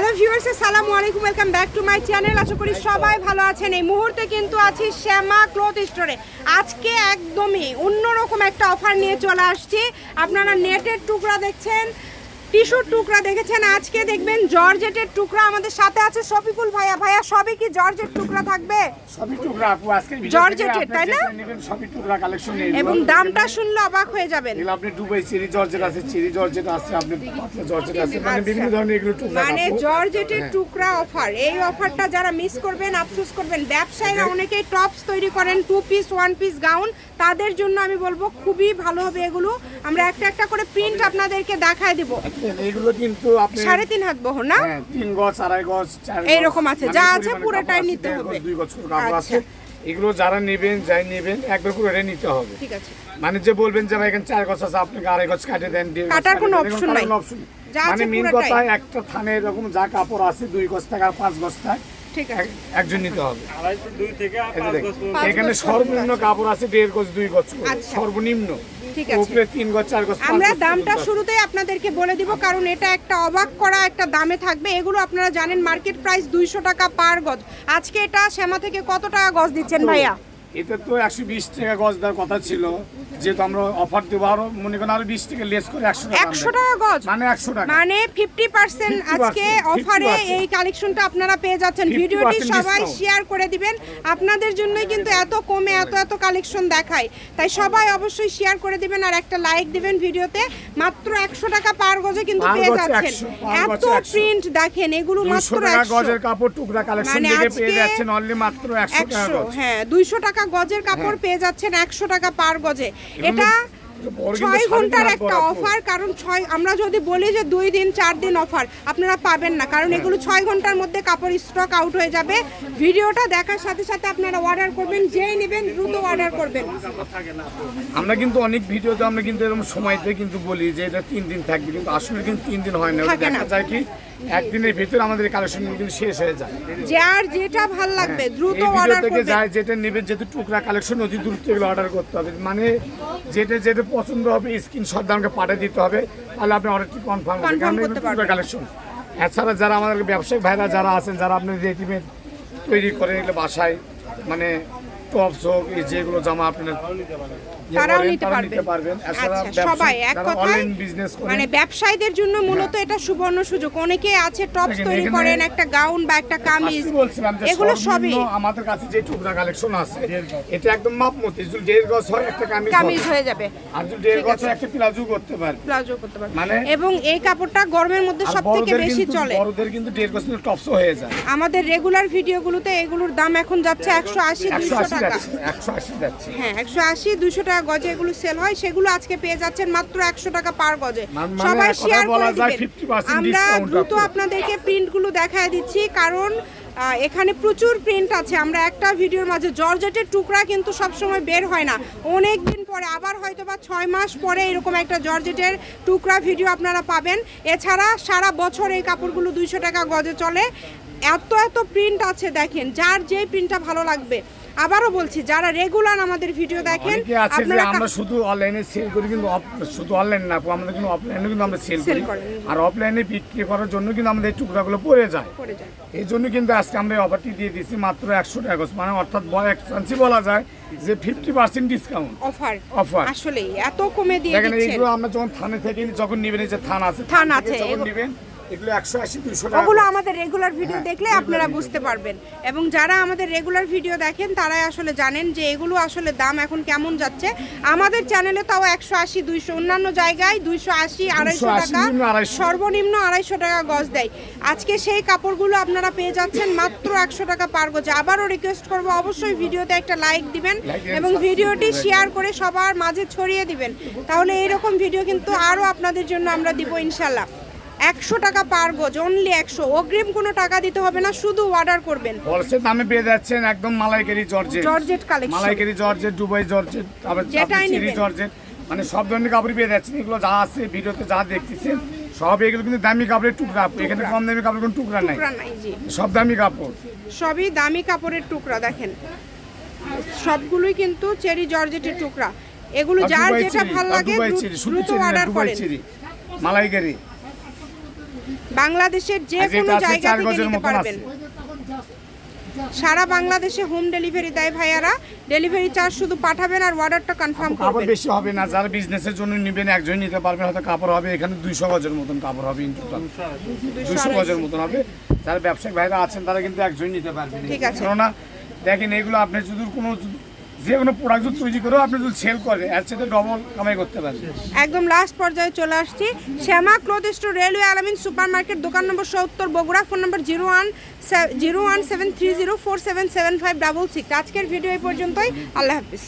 Hello viewers আসসালামু আলাইকুম welcome back to my channel. আশা করি সবাই ভালো আছেন। এই মুহূর্তে কিন্তু আছি শ্যামা ক্লথ স্টোরে। আজকে একদমই অন্যরকম একটা অফার নিয়ে চলে আসছি। আপনারা নেটের টুকরা দেখছেন টিস্যুর টুকরা দেখেছেন? আজকে দেখবেন জর্জেটের টুকরা আমাদের সাথে আছে শফিকুল ভাইয়া। ভাইয়া সবই কি জর্জেট টুকরা থাকবে? সবই টুকরা আপু আজকে জর্জেটের, তাই না? সবই টুকরা কালেকশন এবং দামটা শুনলে অবাক হয়ে যাবেন। আপনি দুবাই চেরি জর্জেট আছে চেরি জর্জেট আছে আপনি পাতলা জর্জেট আছে মানে। বিভিন্ন ধরনের এগুলো টুকরা মানে জর্জেটের হ্যাঁ। টুকরা অফার। এই অফারটা যারা মিস করবেন আফসোস করবেন। ব্যবসায়ীরা অনেকেই টপস তৈরি করেন two piece one piece gown তাদের জন্য আমি বলব খুবই ভালো হবে এগুলো। আমরা একটা একটা করে প্রিন্ট আপনাদেরকে দেখায় দিব। এগুলো কিন্তু আপনি সাড়ে তিন হাত বহর না? হ্যাঁ তিন গজ আড়াই গজ এইরকম আছে, মানে যা আছে পুরোটাই নিতে হবে। দুই গজ কাপড় আছে। আচ্ছা। এগুলো যারা নেবেন যাই নেবেন একবার এটা নিতে হবে। ঠিক আছে। মানে যে বলবেন যে ভাই এখানে চার গছ আছে আপনি আড়াই গছ কাটে দেন কাটার কোনো কাটার নাই। মানে মেন কথা একটা থানে এরকম যা কাপড় আছে দুই গজ থাকে আর পাঁচ গজ থাকে ঠিক আছে। একজন নিতে হবে। এখানে সর্বনিম্ন কাপড় আছে দেড় গজ দুই গজ। আচ্ছা। সর্বনিম্ন। ঠিক আছে। উপরে তিন গজ চার গজ আমরা দামটা শুরুতেই আপনাদেরকে বলে দিব কারণ এটা একটা অবাক করা একটা দামে থাকবে। এগুলো আপনারা জানেন মার্কেট প্রাইস দুইশো টাকা পার গজ। আজকে এটা শ্যামা থেকে কত টাকা গজ দিচ্ছেন ভাইয়া? এটা তো একশো বিশ টাকা গজ দেওয়ার কথা ছিল। যেহেতু আমরা অফার দেবো আরও মনে করেন আরও বিশ টাকা লেস করে একশো টাকা একশো টাকা গজ? মানে একশো টাকা। মানে ফিফটি পার্সেন্ট আজকে অফারে এই কালেকশনটা আপনারা পেয়ে যাচ্ছেন। ভিডিওটি সবাই শেয়ার করে দিবেন। আপনাদের জন্যই কিন্তু এত কমে এত এত কালেকশন দেখায়। তাই সবাই অবশ্যই শেয়ার করে দিবেন আর একটা লাইক দিবেন ভিডিওতে মাত্র একশো টাকা পার গজে কিন্তু পেয়ে যাচ্ছেন। এত গজে 100 প্রিন্ট দেখেন এগুলো মাত্র গজের কাপড় টুকরা কালেকশন মানে পেয়ে যাচ্ছেন অনলি মাত্র একশো টাকা হ্যাঁ দুইশো টাকা গজের কাপড় পেয়ে যাচ্ছেন একশো টাকা পার গজে। এটা ছয় ঘণ্টার একটা অফার কারণ ছয় আমরা যদি বলি যে দুই দিন চার দিন অফার আপনারা পাবেন না কারণ এগুলো ছয় ঘণ্টার মধ্যে কাপড় স্টক আউট হয়ে যাবে। ভিডিওটা দেখার সাথে সাথে আপনারা অর্ডার করবেন যেই নেবেন দ্রুত অর্ডার করবেন। আমরা কিন্তু অনেক ভিডিওতে আমরা কিন্তু এরকম সময়তে কিন্তু বলি যে এটা তিন দিন থাকবে কিন্তু আসলে কিন্তু তিন দিন হয় না। দেখা যায় কি একদিনের ভিতরে আমাদের কালেকশন কিন্তু শেষ হয়ে যায়। যার যেটা ভালো লাগবে দ্রুত অর্ডার করবেন যেটা নেবেন যেহেতু টুকরা কালেকশন অতি দ্রুত এগুলো অর্ডার করতে হবে। মানে যেটা যেটা পছন্দ হবে স্ক্রিনশট আমাকে পাঠিয়ে দিতে হবে। তাহলে আপনি অর্ডারটি কনফার্ম হবে। কালেকশন এছাড়া যারা আমাদের ব্যবসায়িক ভাইরা যারা আছেন যারা আপনি রেডিমেড তৈরি করে এগুলো বাসায় মানে টপস হোক এই যেগুলো জামা আপনার ইয়ে তারাও নিতে পারবেন। নিতে পারবেন। এছাড়া আচ্ছা সবাই এক কথায় মানে ব্যবসায়ীদের জন্য মূলত এটা সুবর্ণ সুযোগ। অনেকে আছে টপস তৈরি করেন একটা গাউন বা একটা কামিজ। এগুলো সবই। আমাদের কাছে যে টুকরা কালেকশন আছে এটা একদম মাপ মতো যদি দেড় গজ হয় একটা কামিজ কামিজ হয়ে যাবে। আর যদি দেড় গজ হয় একটা প্লাজো করতে পারবে। প্লাজো করতে পারবেন মানে- এবং এই কাপড়টা গরমের মধ্যে আর সব থেকে বেশি চলে। বড়দের কিন্তু দেড় গজ টপসও হয়ে যায়। আমাদের রেগুলার ভিডিওগুলোতে এগুলোর দাম এখন যাচ্ছে একশো আশি একশো দুইশো আশি টাকা। হ্যাঁ একশো আশি দুশো টাকা গজে এগুলো সেল হয় সেগুলো আজকে পেয়ে যাচ্ছেন মাত্র একশো টাকা পার গজে। মানে- সবাই শেয়ার করে দিবেন। আমরা দ্রুত আপনাদেরকে প্রিন্টগুলো দেখায় দিচ্ছি কারণ এখানে প্রচুর প্রিন্ট আছে। আমরা একটা ভিডিওর মাঝে জর্জেটের টুকরা কিন্তু সবসময় বের হয় না। অনেক দিন পরে আবার হয়তো বা ছয় মাস পরে এরকম একটা জর্জেটের টুকরা ভিডিও আপনারা পাবেন। এছাড়া সারা বছর এই কাপড়গুলো দুইশো টাকা গজে চলে। এত এত প্রিন্ট আছে দেখেন যার যেই প্রিন্টটা ভালো লাগবে। আবারও বলছি যারা রেগুলার আমাদের ভিডিও দেখেন আপনারা আমরা শুধু অনলাইনে সেল করি কিন্তু শুধু অনলাইন না আমাদের কিন্তু অফলাইনে কিন্তু আমরা সেল করি। আর অফলাইনে বিক্রি করার জন্য কিন্তু আমাদের এই টুকরাগুলো পড়ে যায়। এই জন্য কিন্তু আজকে আমরা অফারটি দিয়ে দিচ্ছি মাত্র একশো টাকা মানে অর্থাৎ বড় এক্সপেন্সিভ বলা যায় যে fifty percent discount offer Offer। আসলেই এত কমে দিয়ে দেখেন এইগুলো আমরা যখন থানে থেকে যখন নেবেন যে থান আছে থান আছে, যখন নিবেন এগুলো একশো আশি দুশো ওগুলো আমাদের রেগুলার ভিডিও হ্যাঁ, দেখলে আপনারা বুঝতে পারবেন। এবং যারা আমাদের রেগুলার ভিডিও দেখেন তারাই আসলে জানেন যে এগুলো আসলে দাম এখন কেমন যাচ্ছে। আমাদের চ্যানেলে তাও একশো আশি দুইশো অন্যান্য জায়গায় দুইশো আশি আড়াইশো টাকা। সর্বনিম্ন আড়াইশো টাকা গজ দেয়। আজকে সেই কাপড়গুলো আপনারা পেয়ে যাচ্ছেন মাত্র একশো টাকা পার গজে। আবারও রিকোয়েস্ট করব অবশ্যই ভিডিওতে একটা লাইক দিবেন এবং ভিডিওটি শেয়ার করে সবার মাঝে ছড়িয়ে দিবেন। তাহলে এইরকম ভিডিও কিন্তু আরও আপনাদের জন্য আমরা দিব ইনশাল্লাহ একশো টাকা পার গজ অনলি একশো। অগ্রিম কোনো টাকা দিতে হবে না শুধু অর্ডার করবেন। হোলসেল দামে পেয়ে যাচ্ছেন একদম malaikari georgette. Georgette collection malaikari georgette Dubai georgette তারপর চিরি। জর্জেট। মানে সব ধরনের কাপড় পেয়ে যাচ্ছেন। এগুলো যা আছে ভিডিওতে যা দেখতেছেন সব এগুলো কিন্তু দামি কাপড়ের টুকরা। এখানে কম দামি কাপড় কোনো টুকরা নাই। টুকরা নাই জি। সব দামি কাপড়। সবই দামি কাপড়ের টুকরা দেখেন। সবগুলোই কিন্তু চেরি জর্জেটের টুকরা। এগুলো যার যেটা ভালো লাগে দ্রুত- অর্ডার করেন। মালাইকারি। বাংলাদেশের যে কোনো জায়গা থেকে নিতে পারবেন। সারা বাংলাদেশে হোম ডেলিভারি দেয় ভাইয়ারা। ডেলিভারি চার্জ শুধু পাঠাবেন আর অর্ডারটা কনফার্ম কাপড় করবেন। বেশি হবে না যারা বিজনেসের জন্য নেবেন একজন নিতে পারবেন হয়তো কাপড় হবে এখানে দুইশো গজের মতন কাপড় হবে ইন টোটাল দুইশো গজের মতন। হবে। যারা ব্যবসায়িক ভাইরা আছেন তারা কিন্তু একজন নিতে পারবেন। ঠিক আছে। কেননা দেখেন এগুলো আপনি যদি কোনো যে কোনো প্রোডাক্ট যদি তৈরি করেও আপনি যদি সেল করে, এর সাথে ডবল কামাই করতে পারেন একদম লাস্ট পর্যায়ে চলে আসছি। Shyama cloth store railway Alamin super market দোকান নম্বর সত্তর, Bogura phone number zero one zero one seven three zero four seven seven five double six আজকের ভিডিও এই পর্যন্তই। আল্লাহ হাফিজ।